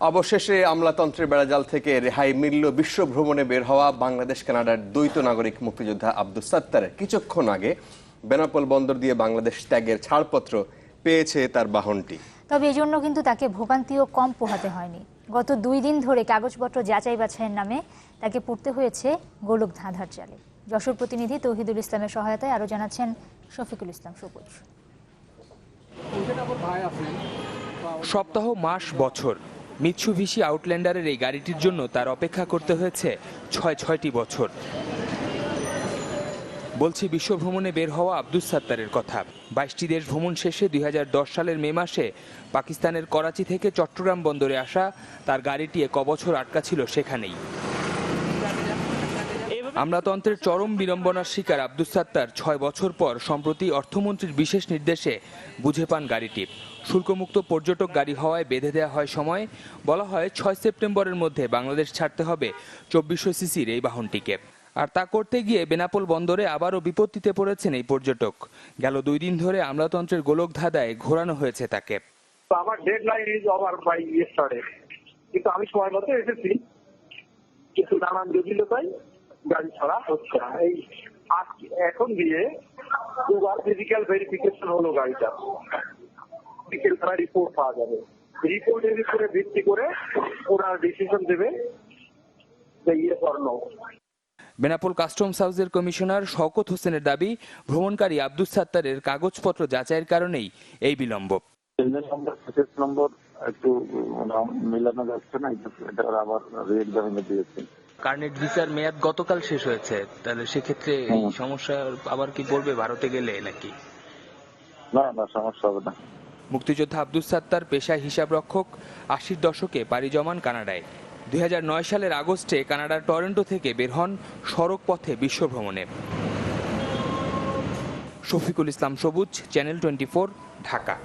অবশেষে আমলাতন্ত্রের বেড়াজাল থেকে রেহাই মিলল বিশ্ব ভ্রমণে বের হওয়া বাংলাদেশ কানাডার দ্বৈত নাগরিক মুক্তিযোদ্ধা আব্দুস সাত্তারের। কিছুক্ষণ আগে বেনাপোল বন্দর দিয়ে বাংলাদেশ ত্যাগের ছাড়পত্র পেয়েছে তার বাহনটি। তবে এজন্য কিন্তু তাকে ভোগান্তিও কম পোহাতে হয়নি। গত দুই দিন ধরে কাগজপত্র যাচাই বাছাইয়ের নামে তাকে পড়তে হয়েছে গোলক ধাঁধার জালে। যশোর প্রতিনিধি তৌহিদুল ইসলামের সহায়তায় আরও জানাচ্ছেন শফিকুল ইসলাম সবুজ। সপ্তাহ মাস বছর। মিৎসুভিসি আউটল্যান্ডারের এই গাড়িটির জন্য তার অপেক্ষা করতে হয়েছে ছয় ছয়টি বছর। বলছি, বিশ্ব ভ্রমণে বের হওয়া আব্দুস সাত্তারের কথা। বাইশটি দেশ ভ্রমণ শেষে দুই হাজার দশ সালের মে মাসে পাকিস্তানের করাচি থেকে চট্টগ্রাম বন্দরে আসা তার গাড়িটি এক বছর আটকা ছিল সেখানেই। আমলাতন্ত্রের চরম বিড়ম্বনার শিকার আব্দুস সাত্তার ছয় বছর পর সম্প্রতি অর্থমন্ত্রীর বিশেষ নির্দেশে বুঝে পান গাড়িটি। শুল্কমুক্ত পর্যটক গাড়ি হওয়ায় বেঁধে দেওয়া হয় সময়। বলা হয় ছয় সেপ্টেম্বরের মধ্যে বাংলাদেশ ছাড়তে হবে চব্বিশশো সিসির এই বাহনটিকে। আর তা করতে গিয়ে বেনাপোল বন্দরে আবারও বিপত্তিতে পড়েছেন এই পর্যটক। গেল দুই দিন ধরে আমলাতন্ত্রের গোলক ধাঁধায় ঘোরানো হয়েছে তাকে। আমার deadline is over by yesterday কিন্তু আমি সময় মতো এসেছি। কিন্তু নানান জটিলতাই গাড়ি ছাড়া হচ্ছে না। এই এখন দিয়ে দুবার ফিজিক্যাল ভেরিফিকেশন হলো গাড়িটা। বিকেল তারা রিপোর্ট পাওয়া যাবে। রিপোর্টের উপরে ভিত্তি করে ওরা ডিসিশন দেবে যে ইয়ে ফর বেনাপোল কাস্টমস হাউসের কমিশনার শওকত হোসেনের দাবি ভ্রমণকারী আব্দুস সাত্তারের কাগজপত্র যাচাইয়ের কারণেই এই বিলম্ব। নম্বর একটু মানে মিলানো যাচ্ছে না এটা এটা আবার রিএক্সামিনে দিয়েছি। কার্নেট ভিসার মেয়াদ গতকাল শেষ হয়েছে। তাহলে সেক্ষেত্রে এই সমস্যা আবার কি পড়বে ভারতে গেলে নাকি? না না সমস্যা হবে না। মুক্তিযোদ্ধা আব্দুস সাত্তার পেশায় হিসাবরক্ষক আশির দশকে পাড়ি জমান কানাডায়। দুই হাজার নয় সালের আগস্টে কানাডার টরেন্টো থেকে বের হন সড়ক পথে বিশ্ব ভ্রমণে। শফিকুল ইসলাম সবুজ চ্যানেল টোয়েন্টি ঢাকা।